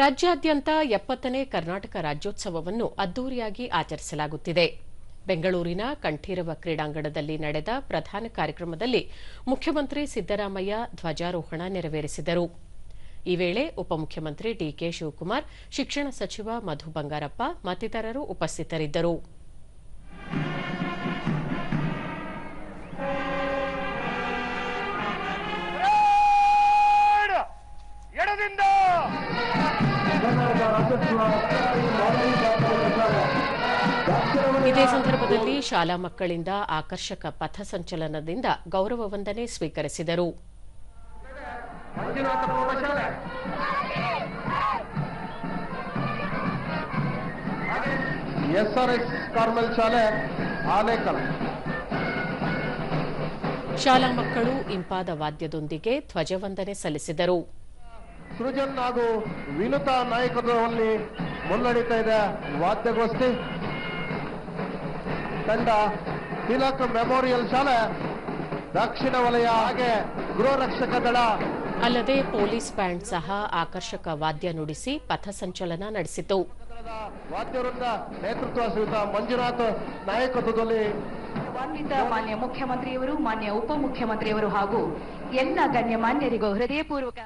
ರಾಜ್ಯಾದ್ಯಂತ ಎಪ್ಪತ್ತನೇ ಕರ್ನಾಟಕ ರಾಜ್ಯೋತ್ಸವವನ್ನು ಅದ್ದೂರಿಯಾಗಿ ಆಚರಿಸಲಾಗುತ್ತಿದೆ. ಬೆಂಗಳೂರಿನ ಕಂಠೀರವ ಕ್ರೀಡಾಂಗಣದಲ್ಲಿ ನಡೆದ ಪ್ರಧಾನ ಕಾರ್ಯಕ್ರಮದಲ್ಲಿ ಮುಖ್ಯಮಂತ್ರಿ ಸಿದ್ದರಾಮಯ್ಯ ಧ್ವಜಾರೋಹಣ ನೆರವೇರಿಸಿದರು. ಈ ವೇಳೆ ಉಪಮುಖ್ಯಮಂತ್ರಿ ಡಿಕೆ ಶಿವಕುಮಾರ್, ಶಿಕ್ಷಣ ಸಚಿವ ಮಧು ಬಂಗಾರಪ್ಪ ಮತ್ತಿತರರು ಉಪಸ್ಥಿತರಿದ್ದರು. ಇದೇ ಸಂದರ್ಭದಲ್ಲಿ ಶಾಲಾ ಮಕ್ಕಳಿಂದ ಆಕರ್ಷಕ ಪಥಸಂಚಲನದಿಂದ ಗೌರವ ವಂದನೆ ಸ್ವೀಕರಿಸಿದರು. ಮಂಜುನಾಥ ಪ್ರೌಢಶಾಲೆ ಎಸ್ಆರ್ಎಸ್ ಕಾರ್ಮೆಲ್ ಶಾಲೆ ಆನೇಕಲ್ ಶಾಲಾ ಮಕ್ಕಳು ಇಂಪಾದ ವಾದ್ಯದೊಂದಿಗೆ ಧ್ವಜವಂದನೆ ಸಲ್ಲಿಸಿದರು. ಸೃಜನ್ ಹಾಗೂ ವಿನುತಾ ನಾಯಕತ್ವದಲ್ಲಿ ಮುನ್ನಡೀತಾ ಇದೆ. ವಾದ್ಯಗೋಷ್ಠಿ. ತಂಡ ತಿಲಕ್ ಮೆಮೋರಿಯಲ್ ಶಾಲೆ ದಕ್ಷಿಣ ವಲಯ ಹಾಗೆ ಗೃಹ ರಕ್ಷಕ ದಳ. ಅಲ್ಲದೆ ಪೊಲೀಸ್ ಬ್ಯಾಂಡ್ ಸಹ ಆಕರ್ಷಕ ವಾದ್ಯ ನುಡಿಸಿ ಪಥಸಂಚಲನ ನಡೆಸಿತು. ವಾದ್ಯವೃಂದ ನೇತೃತ್ವ ಶ್ರೀಯುತ ಮಂಜುನಾಥ್ ನಾಯಕತ್ವದಲ್ಲಿ ಗೌರವಾನ್ವಿತ ಮಾನ್ಯ ಮುಖ್ಯಮಂತ್ರಿಯವರು ಮಾನ್ಯ ಉಪಮುಖ್ಯಮಂತ್ರಿಯವರು ಹಾಗೂ ಎಲ್ಲ ಗಣ್ಯಮಾನ್ಯರಿಗೂ ಹೃದಯಪೂರ್ವಕ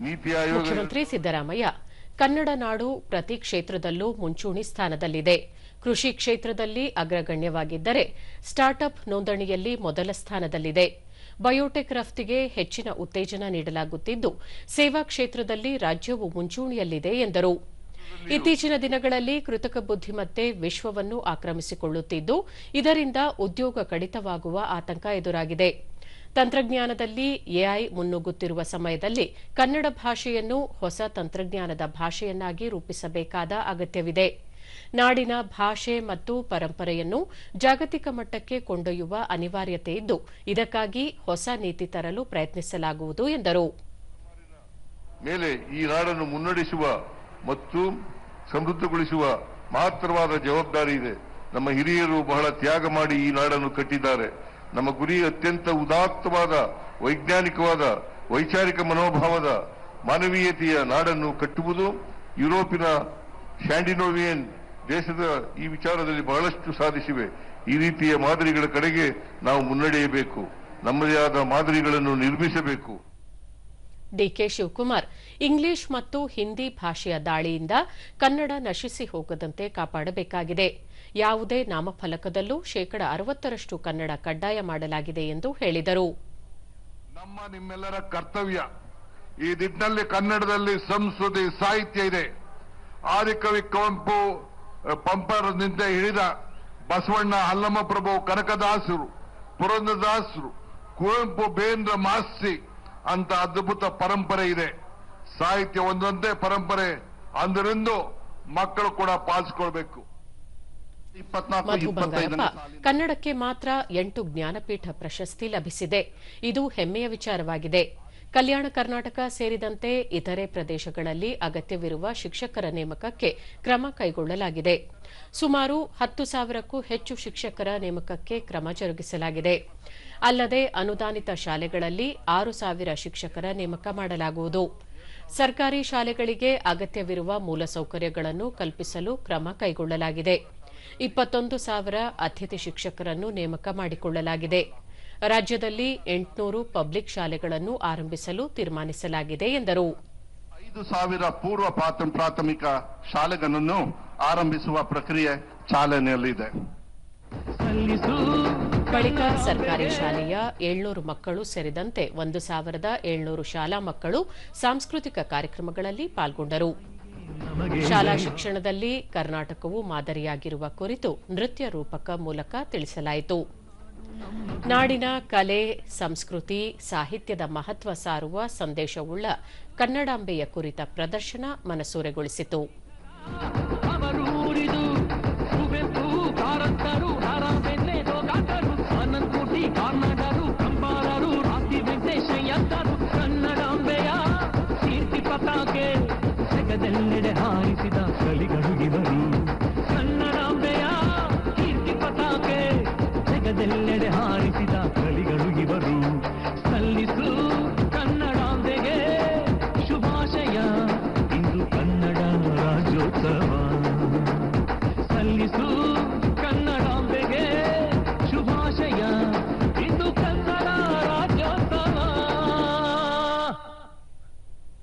ಮುಖ್ಯಮಂತ್ರಿ ಸಿದ್ದರಾಮಯ್ಯ, ಕನ್ನಡ ನಾಡು ಪ್ರತಿ ಕ್ಷೇತ್ರದಲ್ಲೂ ಮುಂಚೂಣಿ ಸ್ಥಾನದಲ್ಲಿದೆ. ಕೃಷಿ ಕ್ಷೇತ್ರದಲ್ಲಿ ಅಗ್ರಗಣ್ಯವಾಗಿದ್ದರೆ ಸ್ಟಾರ್ಟ್ಅಪ್ ನೋಂದಣಿಯಲ್ಲಿ ಮೊದಲ ಸ್ಥಾನದಲ್ಲಿದೆ. ಬಯೋಟೆಕ್ ರಫ್ತಿಗೆ ಹೆಚ್ಚಿನ ಉತ್ತೇಜನ ನೀಡಲಾಗುತ್ತಿದ್ದು, ಸೇವಾ ಕ್ಷೇತ್ರದಲ್ಲಿ ರಾಜ್ಯವು ಮುಂಚೂಣಿಯಲ್ಲಿದೆ ಎಂದರು. ಇತ್ತೀಚಿನ ದಿನಗಳಲ್ಲಿ ಕೃತಕ ಬುದ್ದಿಮತ್ತೆ ವಿಶ್ವವನ್ನು ಆಕ್ರಮಿಸಿಕೊಳ್ಳುತ್ತಿದ್ದು, ಇದರಿಂದ ಉದ್ಯೋಗ ಕಡಿತವಾಗುವ ಆತಂಕ ಎದುರಾಗಿದೆ. ತಂತ್ರಜ್ಞಾನದಲ್ಲಿ ಎಐ ಮುನ್ನುಗ್ಗುತ್ತಿರುವ ಸಮಯದಲ್ಲಿ ಕನ್ನಡ ಭಾಷೆಯನ್ನು ಹೊಸ ತಂತ್ರಜ್ಞಾನದ ಭಾಷೆಯನ್ನಾಗಿ ರೂಪಿಸಬೇಕಾದ ಅಗತ್ಯವಿದೆ. ನಾಡಿನ ಭಾಷೆ ಮತ್ತು ಪರಂಪರೆಯನ್ನು ಜಾಗತಿಕ ಮಟ್ಟಕ್ಕೆ ಕೊಂಡೊಯ್ಯುವ ಅನಿವಾರ್ಯತೆ ಇದ್ದು, ಇದಕ್ಕಾಗಿ ಹೊಸ ನೀತಿ ತರಲು ಪ್ರಯತ್ನಿಸಲಾಗುವುದು ಎಂದರು. ಮೇಲೆ ಈ ನಾಡನ್ನು ಮುನ್ನಡೆಸುವ ಮತ್ತು ಸಮೃದ್ಧಗೊಳಿಸುವ ಮಹತ್ತರವಾದ ಜವಾಬ್ದಾರಿ ಇದೆ. ನಮ್ಮ ಹಿರಿಯರು ಬಹಳ ತ್ಯಾಗ ಮಾಡಿ ಈ ನಾಡನ್ನು ಕಟ್ಟಿದ್ದಾರೆ. ನಮ್ಮ ಗುರಿ ಅತ್ಯಂತ ಉದಾತ್ತವಾದ, ವೈಜ್ಞಾನಿಕವಾದ, ವೈಚಾರಿಕ ಮನೋಭಾವದ, ಮಾನವೀಯತೆಯ ನಾಡನ್ನು ಕಟ್ಟುವುದು ಯುರೋಪಿನ ಸ್ಯಾಂಡಿನೋವಿಯನ್ ದೇಶದ ಈ ವಿಚಾರದಲ್ಲಿ ಬಹಳಷ್ಟು ಸಾಧಿಸಿವೆ. ಈ ರೀತಿಯ ಮಾದರಿಗಳ ಕಡೆಗೆ ನಾವು ಮುನ್ನಡೆಯಬೇಕು. ನಮ್ಮದೇ ಆದ ಮಾದರಿಗಳನ್ನು ನಿರ್ಮಿಸಬೇಕು. ಡಿಕೆ ಶಿವಕುಮಾರ್. ಇಂಗ್ಲಿಷ್ ಮತ್ತು ಹಿಂದಿ ಭಾಷೆಯ ದಾಳಿಯಿಂದ ಕನ್ನಡ ನಶಿಸಿ ಹೋಗದಂತೆ ಕಾಪಾಡಬೇಕಾಗಿದೆ. ಯಾವುದೇ ನಾಮಫಲಕದಲ್ಲೂ ಶೇಕಡ ಅರವತ್ತರಷ್ಟು ಕನ್ನಡ ಕಡ್ಡಾಯ ಮಾಡಲಾಗಿದೆ ಎಂದು ಹೇಳಿದರು. ನಮ್ಮ ನಿಮ್ಮೆಲ್ಲರ ಕರ್ತವ್ಯ ಈ ನಿಟ್ಟಿನಲ್ಲಿ ಕನ್ನಡದಲ್ಲಿ ಸಂಸ್ಕೃತಿ ಸಾಹಿತ್ಯ ಇದೆ. ಆದಿಕವಿ ಕುವೆಂಪು ಪಂಪರದಿಂದ ಹಿಡಿದ ಬಸವಣ್ಣ ಹಲ್ಲಮ್ಮ ಪ್ರಭು ಕನಕದಾಸರು ಪುರಂದದಾಸರು ಕುವೆಂಪು ಬೇಂದ್ರ ಮಾಸ್ತಿ ಅಂತ ಅದ್ಭುತ ಪರಂಪರೆ ಇದೆ. ಸಾಹಿತ್ಯ ಒಂದೊಂದೇ ಪರಂಪರೆ. ಅಂದರಿಂದ ಮಕ್ಕಳು ಕೂಡ ಪಾಲಿಸಿಕೊಳ್ಬೇಕು. ಮಧು ಬಂಗಾರಪ್ಪ. ಕನ್ನಡಕ್ಕೆ ಮಾತ್ರ ಎಂಟು ಜ್ಞಾನಪೀಠ ಪ್ರಶಸ್ತಿ ಲಭಿಸಿದೆ. ಇದು ಹೆಮ್ಮೆಯ ವಿಚಾರವಾಗಿದೆ. ಕಲ್ಯಾಣ ಕರ್ನಾಟಕ ಸೇರಿದಂತೆ ಇತರೆ ಪ್ರದೇಶಗಳಲ್ಲಿ ಅಗತ್ಯವಿರುವ ಶಿಕ್ಷಕರ ನೇಮಕಕ್ಕೆ ಕ್ರಮ ಕೈಗೊಳ್ಳಲಾಗಿದೆ. ಸುಮಾರು ಹತ್ತು ಸಾವಿರಕ್ಕೂ ಹೆಚ್ಚು ಶಿಕ್ಷಕರ ನೇಮಕಕ್ಕೆ ಕ್ರಮ ಜರುಗಿಸಲಾಗಿದೆ. ಅಲ್ಲದೆ ಅನುದಾನಿತ ಶಾಲೆಗಳಲ್ಲಿ ಆರು ಸಾವಿರ ಶಿಕ್ಷಕರ ನೇಮಕ ಮಾಡಲಾಗುವುದು. ಸರ್ಕಾರಿ ಶಾಲೆಗಳಿಗೆ ಅಗತ್ಯವಿರುವ ಮೂಲಸೌಕರ್ಯಗಳನ್ನು ಕಲ್ಪಿಸಲು ಕ್ರಮ ಕೈಗೊಳ್ಳಲಾಗಿದೆ. ಇಪ್ಪತ್ತೊಂದು ಸಾವಿರ ಅತಿಥಿ ಶಿಕ್ಷಕರನ್ನು ನೇಮಕ ಮಾಡಿಕೊಳ್ಳಲಾಗಿದೆ. ರಾಜ್ಯದಲ್ಲಿ ಎಂಟುನೂರು ಪಬ್ಲಿಕ್ ಶಾಲೆಗಳನ್ನು ಆರಂಭಿಸಲು ತೀರ್ಮಾನಿಸಲಾಗಿದೆ ಎಂದರು. ಐದು ಸಾವಿರ ಪೂರ್ವ ಪ್ರಾಥ- ಪ್ರಾಥಮಿಕ ಶಾಲೆಗಳನ್ನು ಆರಂಭಿಸುವ ಪ್ರಕ್ರಿಯೆ ಚಾಲನೆಯಲ್ಲಿದೆ. ಬಳಿಕ ಸರ್ಕಾರಿ ಶಾಲೆಯ ಏಳ್ನೂರು ಮಕ್ಕಳು ಸೇರಿದಂತೆ ಒಂದು ಸಾವಿರದ ಏಳ್ನೂರು ಶಾಲಾ ಮಕ್ಕಳು ಸಾಂಸ್ಕೃತಿಕ ಕಾರ್ಯಕ್ರಮಗಳಲ್ಲಿ ಪಾಲ್ಗೊಂಡರು. ಶಾಲಾ ಶಿಕ್ಷಣದಲ್ಲಿ ಕರ್ನಾಟಕವು ಮಾದರಿಯಾಗಿರುವ ಕುರಿತು ನೃತ್ಯ ರೂಪಕ ಮೂಲಕ ತಿಳಿಸಲಾಯಿತು. ನಾಡಿನ ಕಲೆ, ಸಂಸ್ಕೃತಿ, ಸಾಹಿತ್ಯದ ಮಹತ್ವ ಸಾರುವ ಸಂದೇಶವುಳ್ಳ ಕನ್ನಡಾಂಬೆಯ ಕುರಿತ ಪ್ರದರ್ಶನ ಮನಸೂರೆಗೊಳಿಸಿತು. ಕನ್ನಡಾಂಬೆಯ ಕೀರ್ತಿ ಪತಾಕೆ, ಜಗದೆಲ್ಲೆಡೆ ಹಾರಿಸಿದ